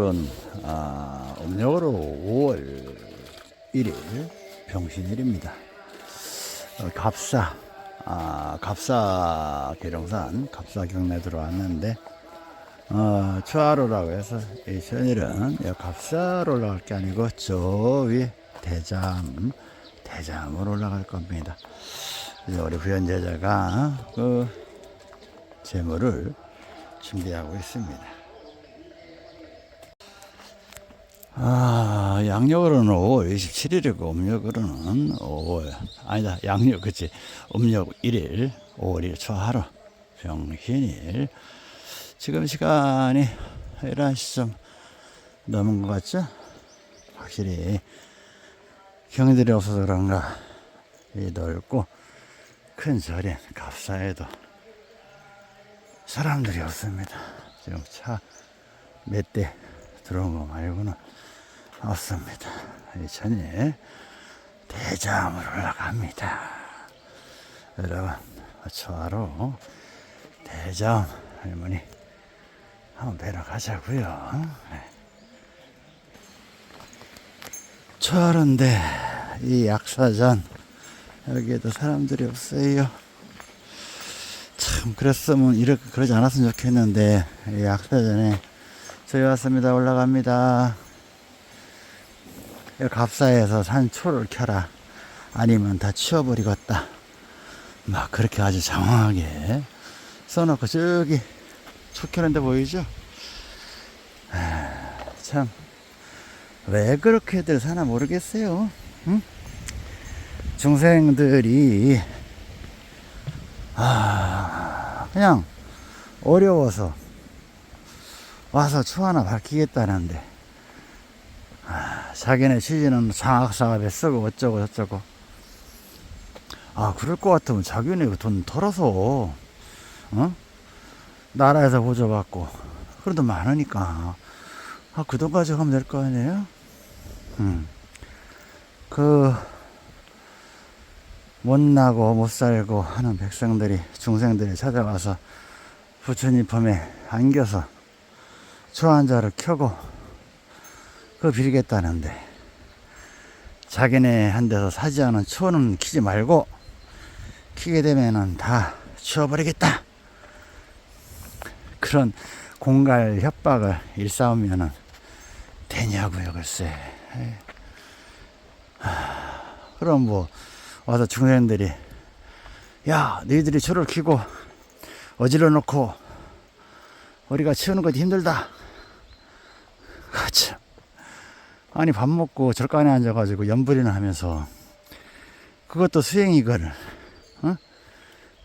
오늘은 아, 음력으로 5월 1일 병신일입니다. 어, 갑사, 아, 갑사 계룡산, 갑사 경내 들어왔는데, 어, 초하루라고 해서 이 천일은 이 갑사로 올라갈 게 아니고 저 위에 대잠, 대잠으로 올라갈 겁니다. 우리 부연 제자가 그 재물을 준비하고 있습니다. 아, 양력으로는 5월 27일이고, 음력으로는 5월, 아니다, 양력, 그치. 음력 1일, 5월 1일 초하루, 병신일. 지금 시간이 11시 좀 넘은 것 같죠? 확실히 경들이 없어서 그런가, 이 넓고 큰 절인 갑사에도 사람들이 없습니다. 지금 차 몇 대 들어온 거 말고는 없습니다. 이 천에 대잠으로 올라갑니다. 여러분, 초하로 대잠 할머니 한번 뵈러 가자고요. 네. 초하루인데 이 약사전 여기에도 사람들이 없어요. 참 그랬으면 이렇게 그러지 않았으면 좋겠는데 이 약사전에 저희 왔습니다 올라갑니다 이 갑사에서 산 초를 켜라. 아니면 다 치워버리겠다. 막 그렇게 아주 장황하게 써놓고 저기 초 켜는 데 보이죠? 참. 왜 그렇게들 사나 모르겠어요. 응? 중생들이 아, 그냥 어려워서 와서 초 하나 밝히겠다는데. 아, 자기네 취지는 장학사업에 쓰고 어쩌고 저쩌고 아 그럴 것 같으면 자기네 그돈 털어서 어? 나라에서 보조받고 그래도 많으니까 아, 그 돈 가지고 하면 될 거 아니에요? 음. 그 못나고 못 살고 하는 백성들이 중생들이 찾아와서 부처님 품에 안겨서 초한자를 켜고 그 빌겠다는데 자기네 한 데서 사지 않은 초는 키지 말고 키게 되면은 다 치워버리겠다. 그런 공갈 협박을 일삼으면은 되냐고요 글쎄. 하, 그럼 뭐 와서 중생들이 야 너희들이 초를 키고 어질러 놓고 우리가 치우는 것이 힘들다. 아, 참. 아니 밥 먹고 절간에 앉아가지고 연불이나 하면서 그것도 수행이거늘 어?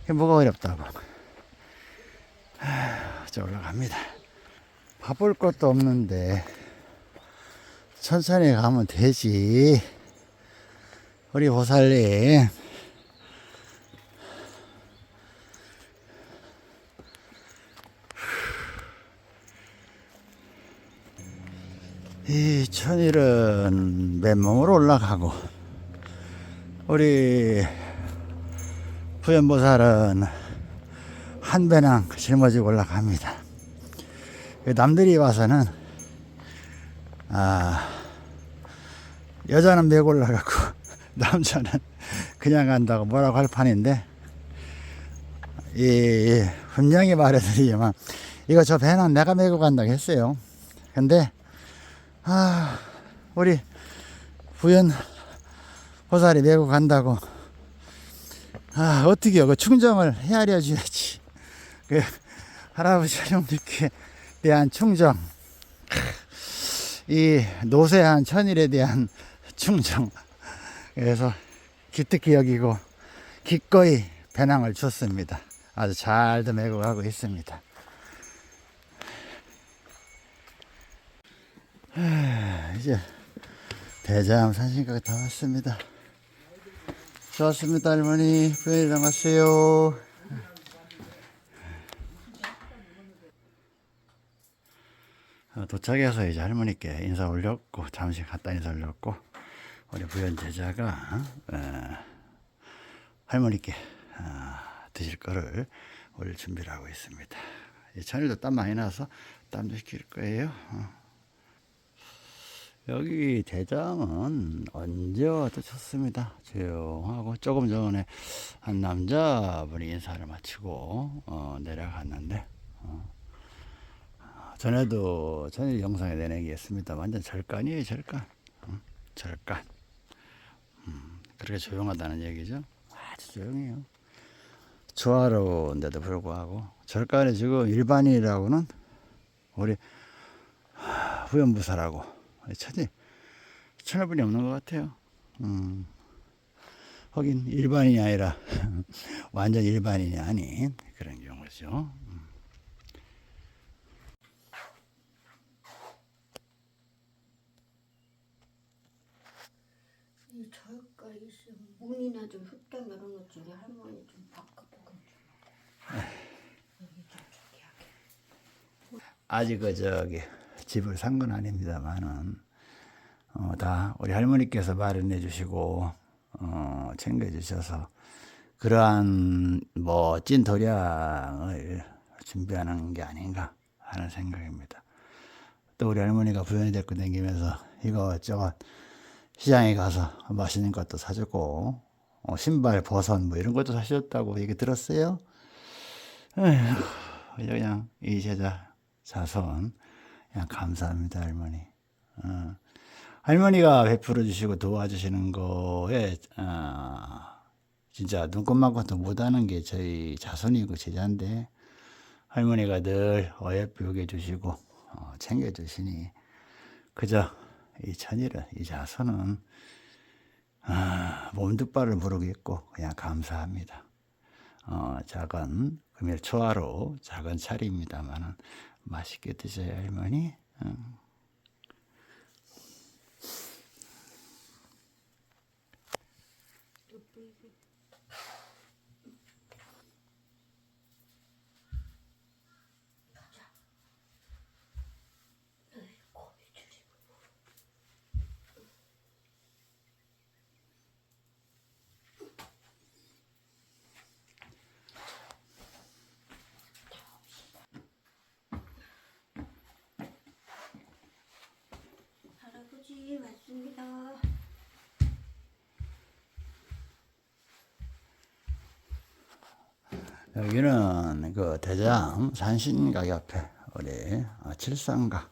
그게 뭐가 어렵다고. 하, 저 올라갑니다. 바쁠 것도 없는데 천천히 가면 되지. 우리 보살님 이 천일은 맨몸으로 올라가고 우리 부연보살은 한 배낭 짊어지고 올라갑니다. 남들이 와서는 아 여자는 메고 올라가고 남자는 그냥 간다고 뭐라고 할 판인데 이 분명히 말해드리지만 이거 저 배낭 내가 메고 간다고 했어요. 근데 아, 우리 부연 호살이 메고 간다고. 아, 어떻게요? 그 충정을 헤아려 줘야지. 그 할아버지 할머니께 대한 충정. 이 노쇠한 천일에 대한 충정. 그래서 기특히 여기고 기꺼이 배낭을 줬습니다. 아주 잘도 메고 가고 있습니다. 이제 대장 산신까지 다 왔습니다. 좋았습니다, 할머니. 부인이랑 왔어요. 어, 도착해서 이제 할머니께 인사 올렸고, 잠시 갔다 인사 올렸고, 우리 부연 제자가, 어, 할머니께, 어, 드실 거를 올릴 준비를 하고 있습니다. 이 천일도 땀 많이 나서 땀도 식힐 거예요. 어. 여기 대장은 언제 와도 좋습니다. 조용하고 조금 전에 한 남자분이 인사를 마치고 어, 내려갔는데 어, 전에도 전에 영상에 내내기했습니다. 완전 절간이에요, 절간. 어, 절간. 음, 그렇게 조용하다는 얘기죠. 아주 조용해요. 조화로운데도 불구하고 절간에 지금 일반인이라고는 우리 하, 후연부사라고 천이 천여 분이 없는 것 같아요. 음. 하긴 일반인이 아니라 완전 일반인이 아닌 그런 경우죠. 음. 이 저가 있으면 문이나 좀 이런 것 중에 할머니 좀 바꿔보고 좀 아직 그 저기 집을 산 건 아닙니다만은 어, 다 우리 할머니께서 마련해 주시고 어, 챙겨 주셔서 그러한 멋진 도량을 준비하는 게 아닌가 하는 생각입니다. 또 우리 할머니가 부연이 데리고 다니면서 이것저것 시장에 가서 맛있는 것도 사주고 어, 신발, 버섯 뭐 이런 것도 사주셨다고 얘기 들었어요. 에휴, 그냥 이 제자 자손 그냥 감사합니다 할머니. 어, 할머니가 베풀어 주시고 도와주시는 거에 어, 진짜 눈꽃만큼도 못하는 게 저희 자손이고 제자인데 할머니가 늘 어여삐 게 주시고 어, 챙겨주시니 그저 이 천일은 이 자손은 아, 몸둘바를 모르겠고 그냥 감사합니다. 어, 작은 금일 초하로 작은 차리입니다만은 맛있게 드셔요 할머니. 응. 할아버지 맞습니다. 여기는 그 대장 산신각 옆에 우리 어, 칠상가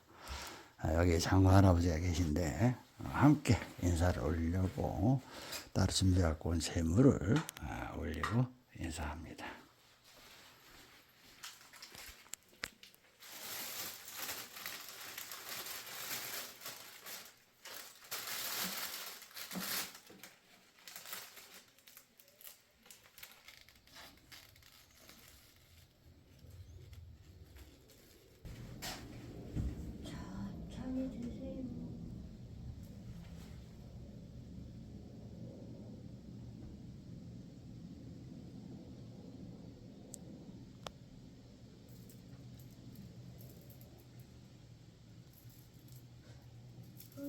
아, 여기 장관 할아버지가 계신데 어, 함께 인사를 올리려고 따로 준비해 갖고 온 재물을 아, 올리고 인사합니다. 천천히 드세요.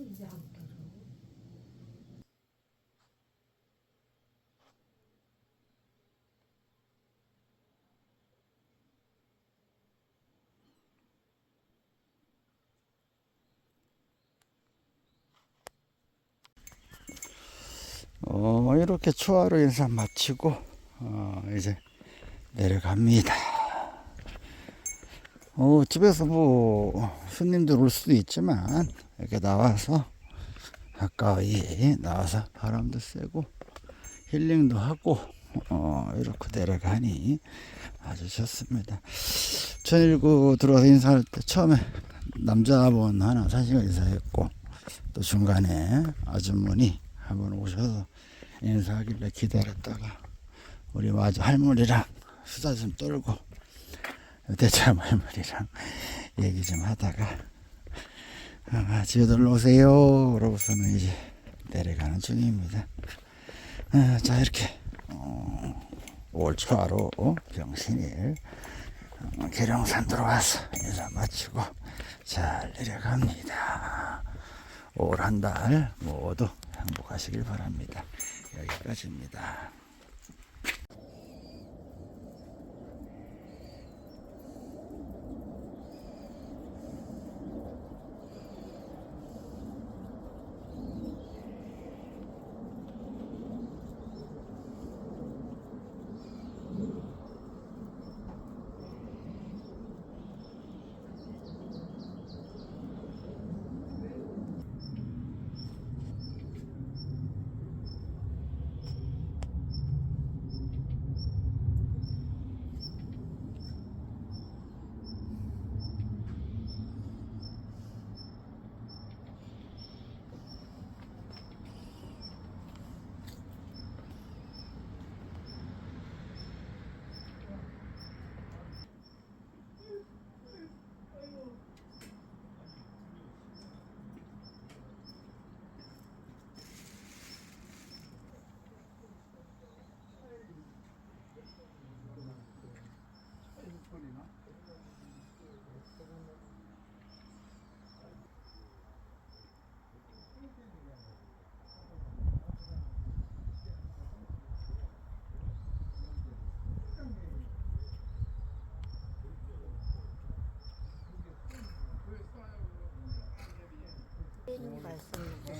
어, 이제 안 떨어. 어, 이렇게 초하루 인사 마치고 어, 이제 내려갑니다. 어, 집에서 뭐 손님들 올 수도 있지만 이렇게 나와서 가까이 나와서 바람도 쐬고 힐링도 하고 어, 이렇게 내려가니 아주 좋습니다. 1019 들어와서 인사할 때 처음에 남자분 하나 사진을 인사했고 또 중간에 아주머니 한 번 오셔서 인사하길래 기다렸다가 우리 마주 할머니랑 수다 좀 떨고 대참 할머니랑 얘기 좀 하다가 아, 집에들 오세요 그러고서는 이제 내려가는 중입니다 아, 자 이렇게 어, 올 초하로 병신일 어, 계룡산 들어와서 인사 마치고 잘 내려갑니다 올 한 달 모두 행복하시길 바랍니다. 여기까지입니다.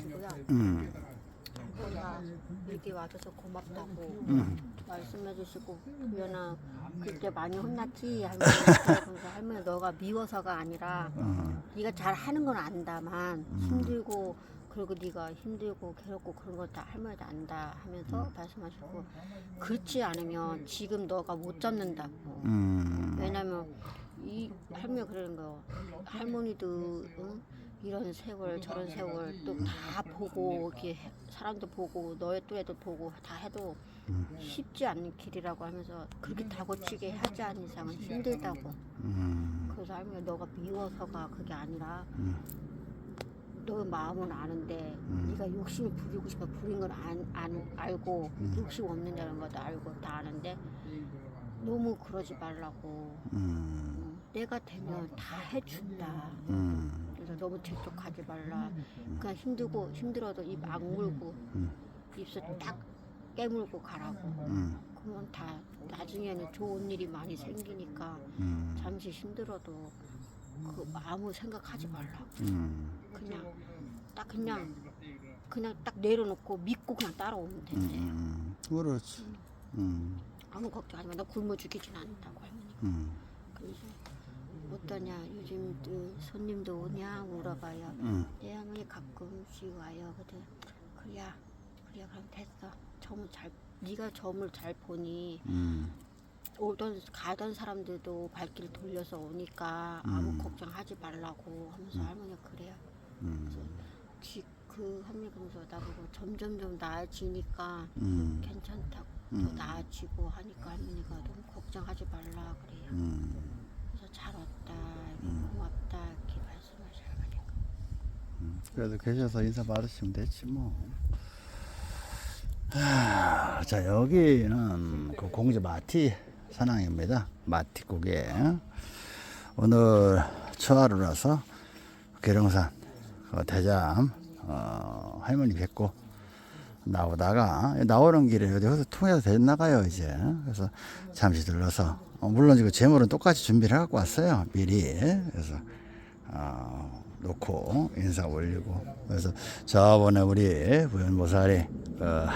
말씀 주시고요. 음, 할머니가 이렇게 와줘서 고맙다고 음, 말씀해 주시고 부연아 그때 많이 혼났지? 할머니 그래서 할머니 너가 미워서가 아니라 어, 네가 잘 하는 건 안다만 힘들고 그리고 네가 힘들고 괴롭고 그런 거다 할머니도 안다 하면서 말씀하시고 그렇지 않으면 지금 너가 못 잡는다고. 음, 왜냐면 이 할머니 그러는 거 할머니도 응? 이런 세월 저런 세월 또 다 보고 이렇게 해- 사람도 보고 너의 또래도 보고 다 해도 쉽지 않은 길이라고 하면서 그렇게 다고치게 하지 않은 이상은 힘들다고. 음, 그래서 할머니 너가 미워서가 그게 아니라 음. 너 마음은 아는데 음. 네가 욕심을 부리고 싶어 부린 건 안, 안, 알고 욕심 없는다는 것도 알고 다 아는데 너무 그러지 말라고. 음, 어, 때가 되면 다 해준다. 음, 너무 재촉하지 말라 그냥 힘들고 힘들어도 입 악물고 음. 입술 딱 깨물고 가라고 음, 그러면 다 나중에는 좋은 일이 많이 생기니까 음, 잠시 힘들어도 그 아무 생각하지 말라고 음, 그냥 딱 그냥 그냥 딱 내려놓고 믿고 그냥 따라오면 음, 된대. 음, 그렇지. 음, 아무 걱정하지 마. 너 굶어 죽이진 않는다고 할머니. 음, 그래서 어떠냐 요즘 또 손님도 오냐 물어봐요. 음, 내 할머니 가끔씩 와요. 그래 그래야 그래 그럼 됐어. 점을 잘 네가 점을 잘 보니 음, 오던 가던 사람들도 발길 돌려서 오니까 아무 음. 걱정하지 말라고 하면서 할머니가 그래요. 음, 지- 그 할머니 그러면서 나보고 점점 좀 나아지니까 음, 괜찮다고 음. 더 나아지고 하니까 할머니가 너무 걱정하지 말라 그래요. 음. 잘 왔다, 고맙다 이렇게 말씀하셔 할머니가. 그래도 계셔서 인사 받으시면 됐지 뭐. 하, 자 여기는 그 공주 마티 산항입니다. 마티 고개. 오늘 초하루라서 계룡산 그 대잠 어, 할머니 뵙고 나오다가 나오는 길에 여기서 통해서 대 나가요 이제. 그래서 잠시 들러서 어, 물론 지금 재물은 똑같이 준비를 해갖고 왔어요 미리. 그래서 어, 놓고 인사 올리고 그래서 저번에 우리 부연보살이 어,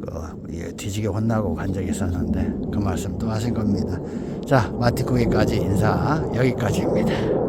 그, 이 뒤지게 혼나고 간 적이 있었는데 그 말씀 또 하신 겁니다. 자 마티코기까지 인사 여기까지입니다.